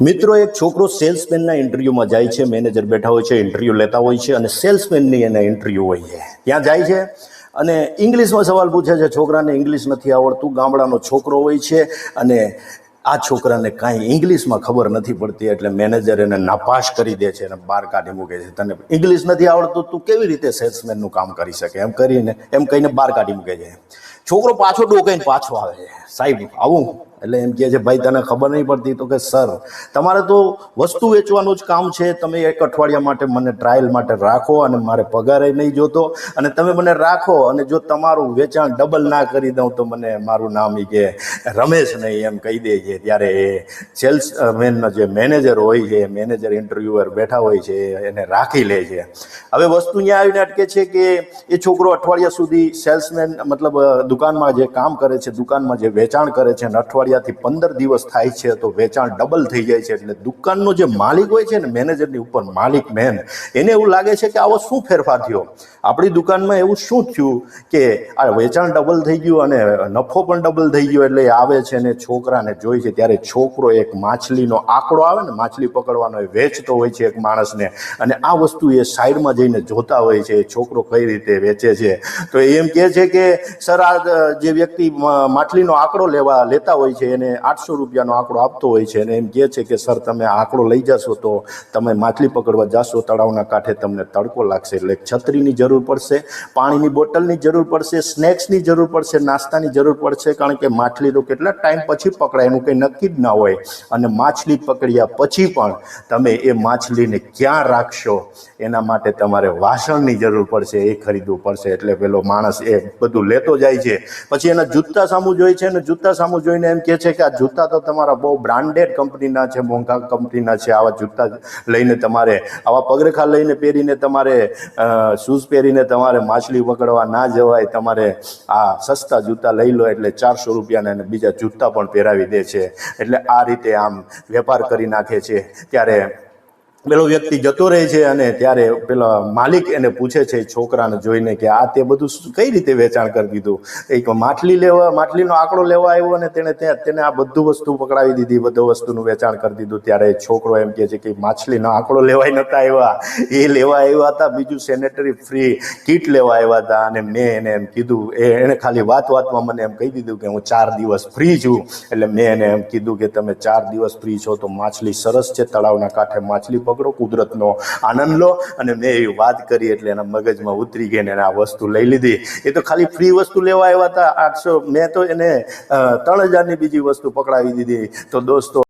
મિત્રો, એક છોકરો સેલ્સમેનના ઇન્ટરવ્યૂમાં જાય છે મેનેજર બેઠા હોય છે ઇન્ટરવ્યૂ લેતા હોય છે અને સેલ્સમેનની એને ઇન્ટરવ્યૂ હોય છે. ત્યાં જાય છે અને ઇંગ્લિશમાં સવાલ પૂછે છે, છોકરાને ઇંગ્લિશ નથી આવડતું, ગામડાનો છોકરો હોય છે અને આ છોકરાને કાંઈ ઇંગ્લિશમાં ખબર નથી પડતી એટલે મેનેજર એને નાપાસ કરી દે છે અને બહાર કાઢી મૂકે છે. તને ઇંગ્લિશ નથી આવડતું, તું કેવી રીતે સેલ્સમેનનું કામ કરી શકે? એમ કરીને, એમ કહીને બહાર કાઢી મૂકે છે. છોકરો પાછો ડોકાઈને પાછો આવે છે. સાહેબ, આવું? એટલે એમ કહે છે, ભાઈ, તને ખબર નહીં પડતી તો કે, સર, તમારે તો વસ્તુ વેચવાનું જ કામ છે. તમે એક અઠવાડિયા માટે મને ટ્રાયલ માટે રાખો અને મારે પગારે નહીં જોતો. અને તમે મને રાખો અને જો તમારું વેચાણ ડબલ ના કરી દઉં તો મને મારું નામ એ કે રમેશ નહીં એમ કહી દે છે. ત્યારે એ સેલ્સ મેનનો જે મેનેજર હોય છે, મેનેજર ઇન્ટરવ્યુઅર બેઠા હોય છે, એને રાખી લે છે. હવે વસ્તુ ત્યાં આવીને અટકે છે કે એ છોકરો અઠવાડિયા સુધી સેલ્સમેન, મતલબ દુકાનમાં જે કામ કરે છે, દુકાનમાં જે વેચાણ કરે છે અને અઠવાડિયાથી પંદર દિવસ થાય છે, તો વેચાણ ડબલ થઈ જાય છે. એટલે દુકાનનો જે માલિક હોય છે ને મેનેજરની ઉપર માલિક મેન એને એવું લાગે છે કે આવો શું ફેરફાર થયો? આપણી દુકાનમાં એવું શું થયું કે આ વેચાણ ડબલ થઈ ગયું અને નફો પણ ડબલ થઈ ગયો એટલે આવે છે ને છોકરાને જોઈ છે, ત્યારે છોકરો એક માછલીનો આંકડો આવે ને, માછલી પકડવાનો એ વેચતો હોય છે એક માણસને. અને આ વસ્તુ એ સાઈડમાં જઈને જોતા હોય છે છોકરો કઈ રીતે વેચે છે. તો એમ કહે છે કે, સર, આ જે વ્યક્તિ માછલીનો આંકડો લેવા લેતા હોય છે એને આઠસો રૂપિયાનો આંકડો આપતો હોય છે અને એમ કહે છે કે, સર, તમે આંકડો લઈ જશો તો તમે માછલી પકડવા જાશો, તળાવના કાંઠે તમને તડકો લાગશે. એટલે છત્રીની જરૂર પડશે, પાણીની બોટલની જરૂર પડશે, સ્નેક્સની જરૂર પડશે, નાસ્તાની જરૂર પડશે, કારણ કે માછલી તો કેટલા ટાઈમ પછી પકડાય એનું કંઈ નક્કી જ ના હોય. અને માછલી પકડ્યા પછી પણ તમે એ માછલીને ક્યાં રાખશો? એના માટે તમારે વાસણની જરૂર પડશે, એ ખરીદવું પડશે. એટલે પેલો માણસ એ બધું લેતો જાય છે. પછી એના જૂતા સામું જોઈ છે અને જૂતા સામું જોઈને એમ કહે છે કે આ જૂતા તો તમારા બહુ બ્રાન્ડેડ કંપનીના છે, મોંઘા કંપનીના છે. આવા જૂતા લઈને તમારે, આવા પગરખા લઈને પહેરીને તમારે શૂઝ પહેરીને તમારે માછલી પકડવા ના જવાય. તમારે આ સસ્તા જૂતા લઈ લો એટલે ચારસો રૂપિયાના અને બીજા જૂતા પણ પહેરાવી દે છે. એટલે આ રીતે આમ વેપાર કરી નાખે છે. ત્યારે પેલો વ્યક્તિ જતો રહે છે અને ત્યારે પેલા માલિક એને પૂછે છે છોકરાને જોઈને કે આ તે બધું કઈ રીતે વેચાણ કરી દીધું? એક માછલી લેવા માછલીનો આંકડો લેવા આવ્યો અને તેને ત્યાં તેને આ બધું વસ્તુ પકડાવી દીધી, બધું વસ્તુનું વેચાણ કરી દીધું. ત્યારે છોકરો એમ કહે છે કે માછલીનો આંકડો લેવાય નતા આવ્યા. એ લેવા આવ્યા હતા, બીજું સેનેટરી ફ્રી કીટ લેવા આવ્યા હતા અને મેં એને એમ કીધું, એ એણે ખાલી વાત વાતમાં મને એમ કહી દીધું કે હું ચાર દિવસ ફ્રી છું. એટલે મેં એને એમ કીધું કે તમે ચાર દિવસ ફ્રી છો તો માછલી સરસ છે, તળાવના કાંઠે માછલી પકડો કુદરતનો આનંદ લો. અને મેં એવી વાત કરી એટલે એના મગજમાં ઉતરી ગઈને આ વસ્તુ લઈ લીધી. એ તો ખાલી ફ્રી વસ્તુ લેવા આવ્યા હતા. આઠસો, મેં તો એને ત્રણ હજારની બીજી વસ્તુ પકડાવી દીધી. તો દોસ્તો